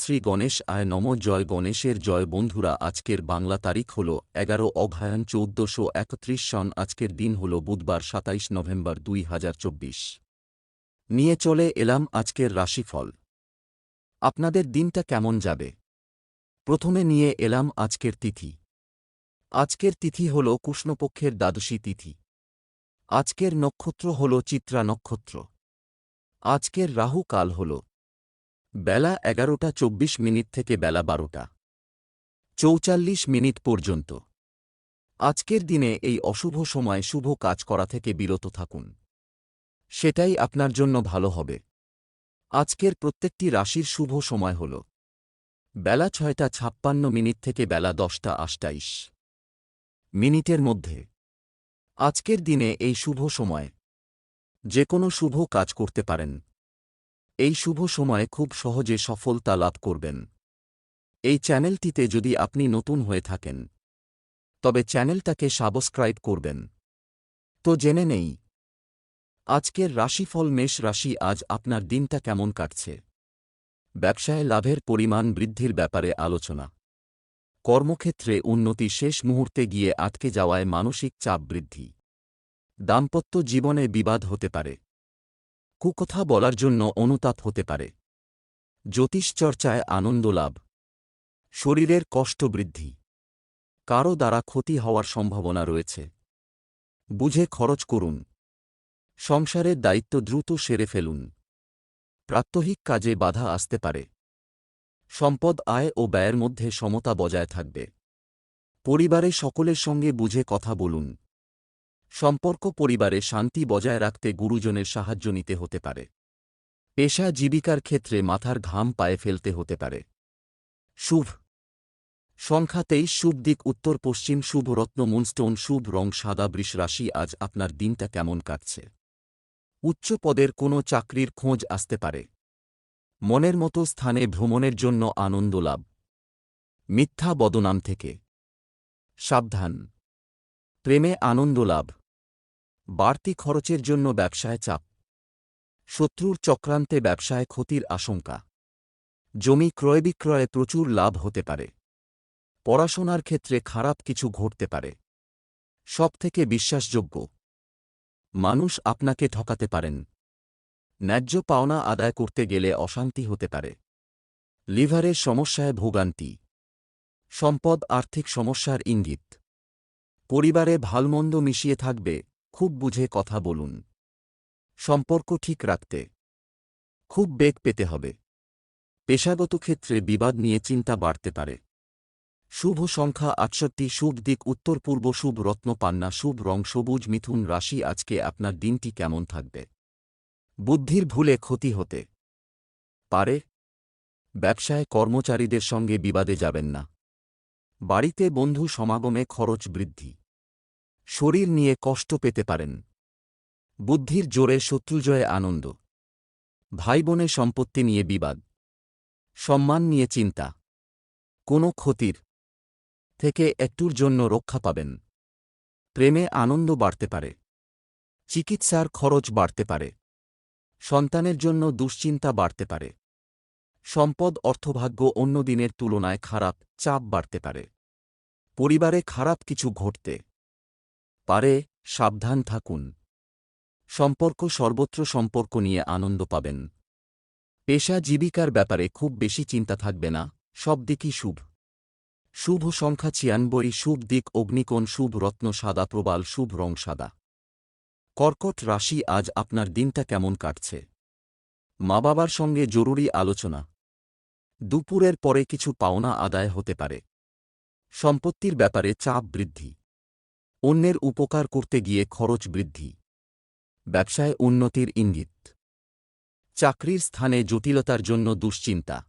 শ্রী গণেশ আয় নম, জয় গণেশের জয়। বন্ধুরা, আজকের বাংলা তারিখ হল এগারো অঘায়ন চৌদ্দশো একত্রিশ সন আজকের দিন হল বুধবার, সাতাইশ নভেম্বর, দুই হাজার চব্বিশ। নিয়ে চলে এলাম আজকের রাশিফল। আপনাদের দিনটা কেমন যাবে? প্রথমে নিয়ে এলাম আজকের তিথি। আজকের তিথি হল কৃষ্ণপক্ষের দ্বাদশী তিথি। আজকের নক্ষত্র হল চিত্রা নক্ষত্র। আজকের রাহু কাল হল বেলা এগারোটা চব্বিশ মিনিট থেকে বেলা বারোটা। চৌচাল্লিশ মিনিট পর্যন্ত। আজকের দিনে এই অশুভ সময় শুভ কাজ করা থেকে বিরত থাকুন। সেটাই আপনার জন্য ভালো হবে। আজকের প্রত্যেকটি রাশির শুভ সময় হল। বেলা ছয়টা ছাপ্পান্ন মিনিট থেকে বেলা দশটা আষ্টাইশ মিনিটের মধ্যে। আজকের দিনে এই শুভ সময়। যে কোনো শুভ কাজ করতে পারেন। এই শুভ সময়ে খুব সহজে সফলতা লাভ করবেন। এই চ্যানেলটিতে যদি আপনি নতুন হয়ে থাকেন, তবে চ্যানেলটাকে সাবস্ক্রাইব করবেন। তো জেনে নেই, আজকের রাশিফল মেষ রাশি আজ আপনার দিনটা কেমন কাটছে? ব্যবসায় লাভের পরিমাণ বৃদ্ধির ব্যাপারে আলোচনা। কর্মক্ষেত্রে উন্নতি শেষ মুহূর্তে গিয়ে আটকে যাওয়ায় মানসিক চাপ বৃদ্ধি। দাম্পত্য জীবনে বিবাদ হতে পারে। কুকথা বলার জন্য অনুতাপ হতে পারে। জ্যোতিষচর্চায় আনন্দ লাভ। শরীরের কষ্ট বৃদ্ধি। কারও দ্বারা ক্ষতি হওয়ার সম্ভাবনা রয়েছে। বুঝে খরচ করুন। সংসারের দায়িত্ব দ্রুত সেরে ফেলুন। প্রাত্যহিক কাজে বাধা আসতে পারে। সম্পদ, আয় ও ব্যয়ের মধ্যে সমতা বজায় থাকবে। পরিবারে সকলের সঙ্গে বুঝে কথা বলুন। সম্পর্ক পরিবারে শান্তি বজায় রাখতে গুরুজনের সাহায্য নিতে হতে পারে। পেশা জীবিকার ক্ষেত্রে মাথার ঘাম পায়ে ফেলতে হতে পারে। শুভ। সংখ্যা তেইশ, শুভ দিক, উত্তর পশ্চিম, শুভ রত্ন, মুনস্টোন, শুভ রং, সাদা বৃষ রাশি, আজ আপনার দিনটা কেমন কাটছে? উচ্চ পদের কোনো চাকরির খোঁজ আসতে পারে। মনের মতো স্থানে ভ্রমণের জন্য আনন্দ লাভ। মিথ্যা বদনাম থেকে। সাবধান। প্রেমে আনন্দ লাভ। বাড়তি খরচের জন্য ব্যবসায় চাপ। শত্রুর চক্রান্তে ব্যবসায় ক্ষতির আশঙ্কা। জমি ক্রয় বিক্রয়ে প্রচুর লাভ হতে পারে। পড়াশোনার ক্ষেত্রে খারাপ কিছু ঘটতে পারে। সবথেকে বিশ্বাসযোগ্য। মানুষ আপনাকে ঠকাতে পারেন। ন্যায্য পাওনা আদায় করতে গেলে অশান্তি হতে পারে। লিভারের সমস্যায় ভোগান্তি। সম্পদ আর্থিক সমস্যার ইঙ্গিত। পরিবারে ভালমন্দ মিশিয়ে থাকবে। খুব বুঝে কথা বলুন। সম্পর্ক ঠিক রাখতে। খুব বেগ পেতে হবে। পেশাগত ক্ষেত্রে বিবাদ নিয়ে চিন্তা বাড়তে পারে। শুভ সংখ্যা আটষট্টি, শুভ দিক উত্তর পূর্ব, শুভ রত্ন পান্না, শুভ রং সবুজ, মিথুন রাশি, আজকে আপনার দিনটি কেমন থাকবে? বুদ্ধির ভুলে ক্ষতি হতে পারে। ব্যবসায় কর্মচারীদের সঙ্গে বিবাদে যাবেন না। বাড়িতে বন্ধু সমাগমে খরচ বৃদ্ধি। শরীর নিয়ে কষ্ট পেতে পারেন। বুদ্ধির জোরে শত্রুজয়ে আনন্দ। ভাই বোনে সম্পত্তি নিয়ে বিবাদ। সম্মান নিয়ে চিন্তা। কোনো ক্ষতির থেকে একটুর জন্য রক্ষা পাবেন। প্রেমে আনন্দ বাড়তে পারে। চিকিৎসার খরচ বাড়তে পারে। সন্তানের জন্য দুশ্চিন্তা বাড়তে পারে। সম্পদ অর্থভাগ্য অন্য দিনের তুলনায় খারাপ চাপ বাড়তে পারে। পরিবারে খারাপ কিছু ঘটতে পারে, সাবধান থাকুন। সম্পর্ক সর্বত্র সম্পর্ক নিয়ে আনন্দ পাবেন। পেশা জীবিকার ব্যাপারে খুব বেশি চিন্তা থাকবে না, সব দিকই শুভ। শুভ সংখ্যা ছিয়ানব্বই, শুভ দিক অগ্নিকোণ, শুভ রত্ন সাদা, প্রবাল, শুভ রং সাদা। কর্কট রাশি আজ আপনার দিনটা কেমন কাটছে? মা বাবার সঙ্গে জরুরি আলোচনা। দুপুরের পরে কিছু পাওনা আদায় হতে পারে। সম্পত্তির ব্যাপারে চাপ বৃদ্ধি। অন্যের উপকার করতে গিয়ে খরচ বৃদ্ধি। ব্যবসায় উন্নতির ইঙ্গিত। চাকরির স্থানে জটিলতার জন্য দুশ্চিন্তা।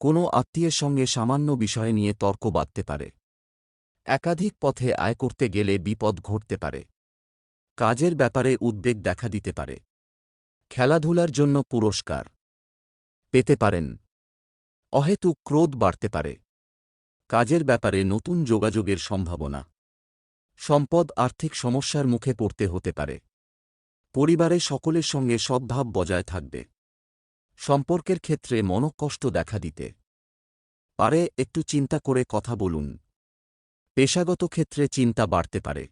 কোনো আত্মীয়ের সঙ্গে সামান্য বিষয় নিয়ে তর্ক বাঁধতে পারে। একাধিক পথে আয় করতে গেলে বিপদ ঘটতে পারে। কাজের ব্যাপারে উদ্বেগ দেখা দিতে পারে। খেলাধুলার জন্য পুরস্কার পেতে পারেন। অহেতু ক্রোধ বাড়তে পারে। কাজের ব্যাপারে নতুন যোগাযোগের সম্ভাবনা। সম্পদ আর্থিক সমস্যার মুখে পড়তে হতে পারে। পরিবারে সকলের সঙ্গে সদ্ভাব বজায় থাকবে। সম্পর্কের ক্ষেত্রে মনকষ্ট দেখা দিতে। পারে একটু চিন্তা করে কথা বলুন। পেশাগত ক্ষেত্রে চিন্তা বাড়তে পারে।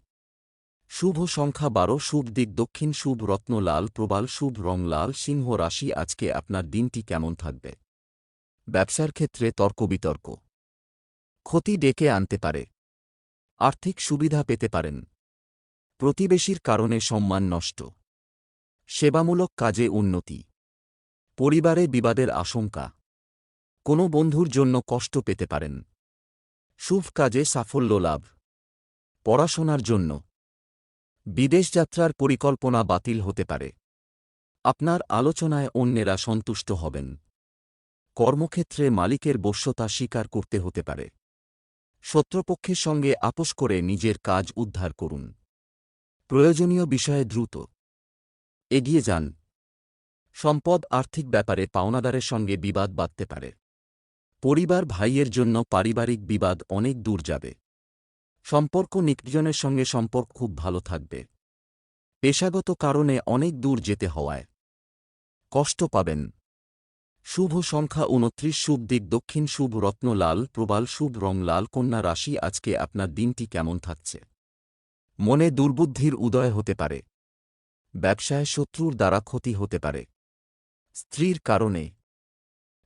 শুভ সংখ্যা বারো, শুভ দিক দক্ষিণ, শুভ রত্ন লাল, প্রবাল, শুভ রং লাল, সিংহ রাশি, আজকে আপনার দিনটি কেমন থাকবে? ব্যবসার ক্ষেত্রে তর্ক বিতর্ক। ক্ষতি ডেকে আনতে পারে। আর্থিক সুবিধা পেতে পারেন। প্রতিবেশীর কারণে সম্মান নষ্ট। সেবামূলক কাজে উন্নতি। পরিবারে বিবাদের আশঙ্কা। কোনো বন্ধুর জন্য কষ্ট পেতে পারেন। শুভ কাজে সাফল্য লাভ। পড়াশোনার জন্য। বিদেশ যাত্রার পরিকল্পনা বাতিল হতে পারে। আপনার আলোচনায় অন্যেরা সন্তুষ্ট হবেন। কর্মক্ষেত্রে মালিকের বশ্যতা স্বীকার করতে হতে পারে। শত্রুপক্ষের সঙ্গে আপোষ করে নিজের কাজ উদ্ধার করুন। প্রয়োজনীয় বিষয়ে দ্রুত। এগিয়ে যান। সম্পদ আর্থিক ব্যাপারে পাওনাদারের সঙ্গে বিবাদ বাঁধতে পারে। পরিবার ভাইয়ের জন্য পারিবারিক বিবাদ অনেক দূর যাবে। সম্পর্ক নিকজনের সঙ্গে সম্পর্ক খুব ভালো থাকবে। পেশাগত কারণে অনেক দূর যেতে হওয়ায়। কষ্ট পাবেন। শুভ সংখ্যা উনত্রিশ, শুভ দিক দক্ষিণ, শুভ রত্নলাল প্রবাল, শুভ রং লাল, কন্যা রাশি, আজকে আপনার দিনটি কেমন থাকছে? মনে দুর্বুদ্ধির উদয় হতে পারে। ব্যবসায় শত্রুর দ্বারা ক্ষতি হতে পারে। স্ত্রীর কারণে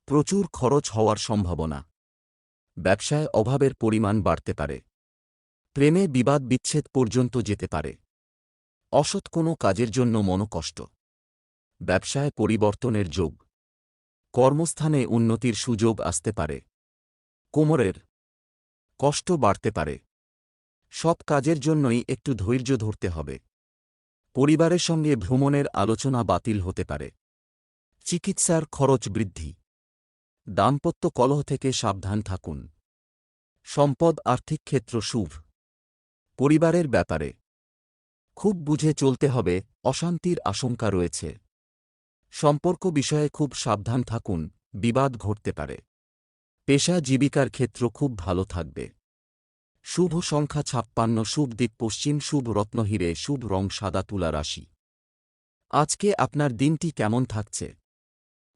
প্রচুর খরচ হওয়ার সম্ভাবনা। ব্যবসায় অভাবের পরিমাণ বাড়তে পারে। প্রেমে বিবাদ বিচ্ছেদ পর্যন্ত যেতে পারে। অসৎ কোনো কাজের জন্য মনকষ্ট। ব্যবসায় পরিবর্তনের যোগ। কর্মস্থানে উন্নতির সুযোগ আসতে পারে। কোমরের কষ্ট বাড়তে পারে। সব কাজের জন্যই একটু ধৈর্য ধরতে হবে। পরিবারের সঙ্গে ভ্রমণের আলোচনা বাতিল হতে পারে। চিকিৎসার খরচ বৃদ্ধি। দাম্পত্য কলহ থেকে সাবধান থাকুন। সম্পদ আর্থিক ক্ষেত্র শুভ। পরিবারের ব্যাপারে খুব বুঝে চলতে হবে, অশান্তির আশঙ্কা রয়েছে। সম্পর্ক বিষয়ে খুব সাবধান থাকুন, বিবাদ ঘটতে পারে। পেশা জীবিকার ক্ষেত্র খুব ভালো থাকবে। শুভ সংখ্যা ছাপ্পান্ন, শুভ দিক পশ্চিম, শুভ রত্নহীরে শুভ রং সাদা তুলা রাশি। আজকে আপনার দিনটি কেমন থাকছে?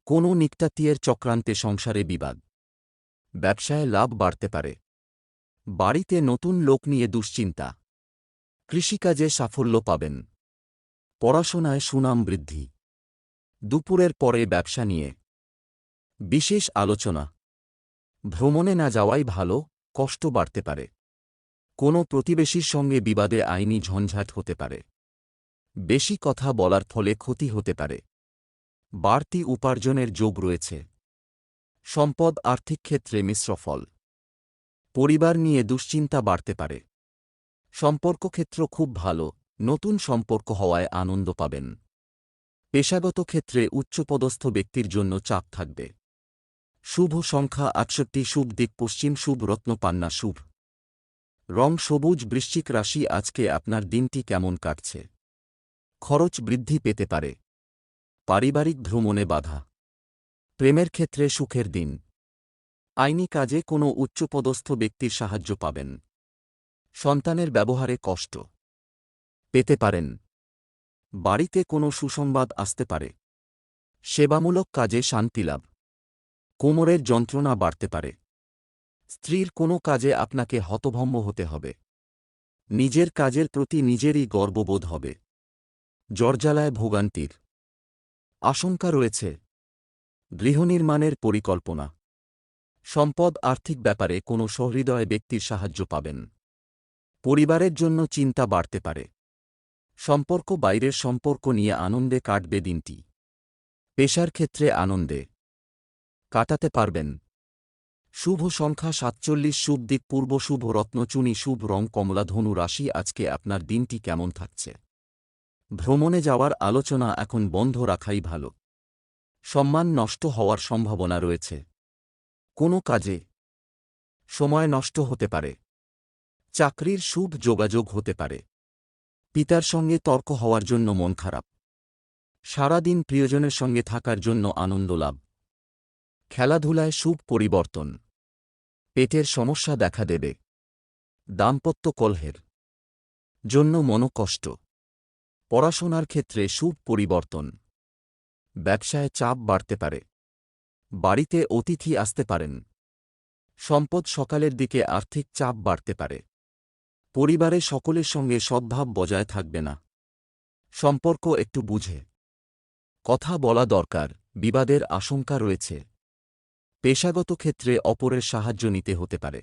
কোনো নিকটাতিয়ের চক্রান্তে সংসারে বিবাদ। ব্যবসায় লাভ বাড়তে পারে। বাড়িতে নতুন লোক নিয়ে দুশ্চিন্তা। কৃষিকাজে সাফল্য পাবেন। পড়াশোনায় সুনাম বৃদ্ধি। দুপুরের পরে ব্যবসা নিয়ে। বিশেষ আলোচনা। ভ্রমণে না যাওয়াই ভালো, কষ্ট বাড়তে পারে। কোনো প্রতিবেশীর সঙ্গে বিবাদে আইনি ঝঞ্ঝাট হতে পারে। বেশি কথা বলার ফলে ক্ষতি হতে পারে। বাড়তি উপার্জনের যোগ রয়েছে। সম্পদ আর্থিক ক্ষেত্রে মিশ্র ফল। পরিবার নিয়ে দুশ্চিন্তা বাড়তে পারে। সম্পর্ক ক্ষেত্র খুব ভালো, নতুন সম্পর্ক হওয়ায় আনন্দ পাবেন। পেশাগত ক্ষেত্রে উচ্চপদস্থ ব্যক্তির জন্য চাপ থাকবে। শুভ সংখ্যা আটষট্টি, শুভ দিক পশ্চিম, শুভ রত্ন পান্না, শুভ। রং সবুজ, বৃশ্চিক রাশি, আজকে আপনার দিনটি কেমন কাটছে? খরচ বৃদ্ধি পেতে পারে। পারিবারিক ভ্রমণে বাধা। প্রেমের ক্ষেত্রে সুখের দিন। আইনি কাজে কোনো উচ্চপদস্থ ব্যক্তির সাহায্য পাবেন। সন্তানের ব্যবহারে কষ্ট। পেতে পারেন। বাড়িতে কোনো সুসংবাদ আসতে পারে। সেবামূলক কাজে শান্তিলাভ কোমরের যন্ত্রণা বাড়তে পারে। স্ত্রীর কোনো কাজে আপনাকে হতভম্ব হতে হবে। নিজের কাজের প্রতি নিজেরই গর্ববোধ হবে। জর্জালায় ভোগান্তির। আশঙ্কা রয়েছে। গৃহনির্মাণের পরিকল্পনা। সম্পদ আর্থিক ব্যাপারে কোনো সহৃদয় ব্যক্তির সাহায্য পাবেন। পরিবারের জন্য চিন্তা বাড়তে পারে। সম্পর্ক বাইরের সম্পর্ক নিয়ে আনন্দে কাটবে দিনটি। পেশার ক্ষেত্রে আনন্দে কাটাতে পারবেন। শুভ সংখ্যা সাতচল্লিশ, শুভ দিক পূর্ব, শুভ রত্নচুনি শুভ রং, কমলা, ধনু রাশি, আজকে আপনার দিনটি কেমন থাকছে? ভ্রমণে যাওয়ার আলোচনা এখন বন্ধ রাখাই ভালো। সম্মান নষ্ট হওয়ার সম্ভাবনা রয়েছে। কোনো কাজে সময় নষ্ট হতে পারে। চাকরির শুভ যোগাযোগ হতে পারে। পিতার সঙ্গে তর্ক হওয়ার জন্য মন খারাপ। সারাদিন প্রিয়জনের সঙ্গে থাকার জন্য আনন্দ লাভ। খেলাধুলায় শুভ পরিবর্তন। পেটের সমস্যা দেখা দেবে। দাম্পত্য কলহের জন্য মনকষ্ট পড়াশোনার ক্ষেত্রে শুভ পরিবর্তন। ব্যবসায় চাপ বাড়তে পারে। বাড়িতে অতিথি আসতে পারেন। সম্পদ সকালের দিকে আর্থিক চাপ বাড়তে পারে। পরিবারে সকলের সঙ্গে সদ্ভাব বজায় থাকবে না। সম্পর্ক একটু বুঝে। কথা বলা দরকার, বিবাদের আশঙ্কা রয়েছে। পেশাগত ক্ষেত্রে অপরের সাহায্য নিতে হতে পারে।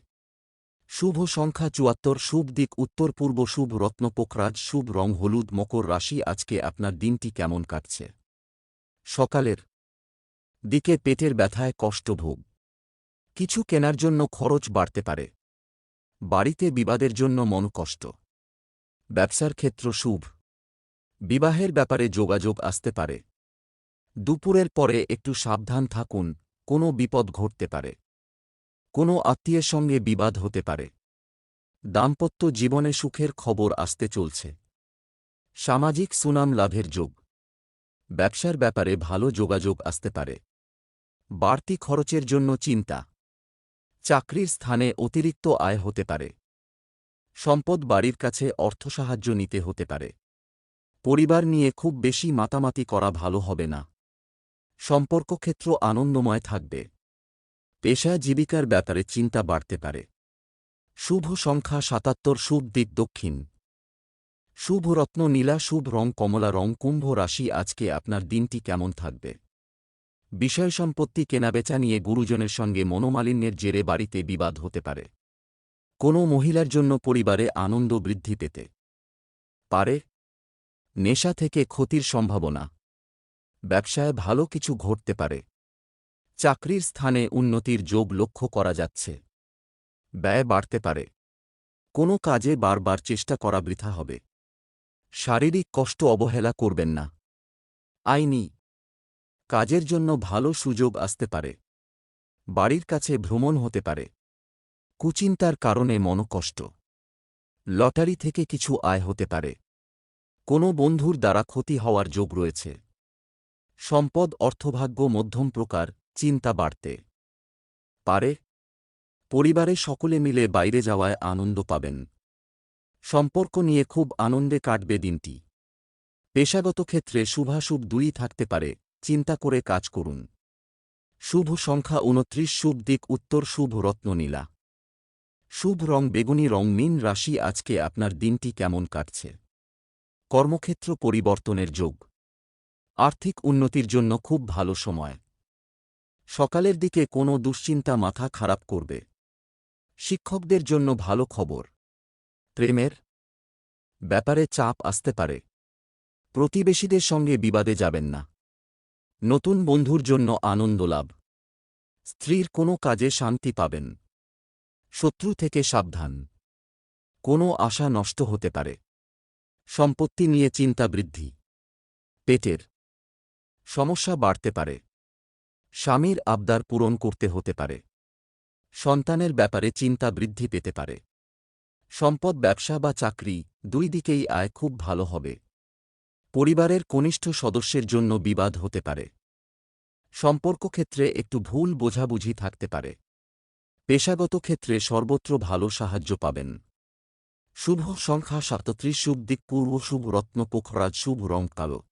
শুভ সংখ্যা চুয়াত্তর, শুভ দিক উত্তর পূর্ব, শুভ রত্ন পোখরাজ, শুভ রং হলুদ, মকর রাশি, আজকে আপনার দিনটি কেমন কাটছে? সকালের দিকে পেটের ব্যথায় কষ্ট ভোগ। কিছু কেনার জন্য খরচ বাড়তে পারে। বাড়িতে বিবাদের জন্য মনকষ্ট ব্যবসার ক্ষেত্র শুভ। বিবাহের ব্যাপারে যোগাযোগ আসতে পারে। দুপুরের পরে একটু সাবধান থাকুন, কোনো বিপদ ঘটতে পারে। কোনো আত্মীয়ের সঙ্গে বিবাদ হতে পারে। দাম্পত্য জীবনে সুখের খবর আসতে চলছে। সামাজিক সুনাম লাভের যোগ। ব্যবসার ব্যাপারে ভালো যোগাযোগ আসতে পারে। বাড়তি খরচের জন্য চিন্তা। চাকরির স্থানে অতিরিক্ত আয় হতে পারে। সম্পদ বাড়ির কাছে অর্থ সাহায্য নিতে হতে পারে। পরিবার নিয়ে খুব বেশি মাতামাতি করা ভালো হবে না। সম্পর্ক ক্ষেত্র আনন্দময় থাকবে। পেশা জীবিকার ব্যাপারে চিন্তা বাড়তে পারে। শুভ সংখ্যা সাতাত্তর, শুভ দিক দক্ষিণ। শুভ রত্ন, নীলা, শুভ রং, কমলা রং, কুম্ভ রাশি, আজকে আপনার দিনটি কেমন থাকবে? বিষয় সম্পত্তি কেনাবেচা নিয়ে গুরুজনের সঙ্গে মনোমালিন্যের জেরে বাড়িতে বিবাদ হতে পারে। কোনো মহিলার জন্য পরিবারে আনন্দ বৃদ্ধি পেতে পারে। নেশা থেকে ক্ষতির সম্ভাবনা। ব্যবসায় ভালো কিছু ঘটতে পারে। চাকরির স্থানে উন্নতির যোগ লক্ষ্য করা যাচ্ছে। ব্যয় বাড়তে পারে। কোনো কাজে বারবার চেষ্টা করা বৃথা হবে। শারীরিক কষ্ট অবহেলা করবেন না। আইনি কাজের জন্য ভালো সুযোগ আসতে পারে। বাড়ির কাছে ভ্রমণ হতে পারে। কুচিন্তার কারণে মনকষ্ট। লটারি থেকে কিছু আয় হতে পারে। কোনো বন্ধুর দ্বারা ক্ষতি হওয়ার যোগ রয়েছে। সম্পদ, অর্থভাগ্য, মধ্যম প্রকার, চিন্তা বাড়তে পারে। পরিবারে সকলে মিলে বাইরে যাওয়ায় আনন্দ পাবেন। সম্পর্ক নিয়ে খুব আনন্দে কাটবে দিনটি। পেশাগত ক্ষেত্রে শুভাশুভ দুই থাকতে পারে। চিন্তা করে কাজ করুন। শুভ সংখ্যা উনত্রিশ, শুভ দিক উত্তর, শুভ রত্ননীলা শুভ রং, বেগুনি রং, মিন রাশি, আজকে আপনার দিনটি কেমন কাটছে? কর্মক্ষেত্র পরিবর্তনের যোগ। আর্থিক উন্নতির জন্য খুব ভালো সময়। সকালের দিকে কোনো দুশ্চিন্তা মাথা খারাপ করবে। শিক্ষকদের জন্য ভালো খবর। প্রেমের ব্যাপারে চাপ আসতে পারে। প্রতিবেশীদের সঙ্গে বিবাদে যাবেন না। নতুন বন্ধুর জন্য আনন্দ লাভ। স্ত্রীর কোনো কাজে শান্তি পাবেন। শত্রু থেকে সাবধান। কোনো আশা নষ্ট হতে পারে। সম্পত্তি নিয়ে চিন্তা বৃদ্ধি। পেটের সমস্যা বাড়তে পারে। স্বামীর আবদার পূরণ করতে হতে পারে। সন্তানের ব্যাপারে চিন্তা বৃদ্ধি পেতে পারে। সম্পদ, ব্যবসা বা চাকরি দুই দিকেই আয় খুব ভালো হবে। পরিবারের কনিষ্ঠ সদস্যের জন্য বিবাদ হতে পারে। সম্পর্ক ক্ষেত্রে একটু ভুল বোঝাবুঝি থাকতে পারে। পেশাগত ক্ষেত্রে সর্বত্র ভালো সাহায্য পাবেন। শুভ সংখ্যা সাতত্রিশ, শুভ দিক পূর্ব, শুভ রত্ন, পোখরাজ, শুভ রং কালো।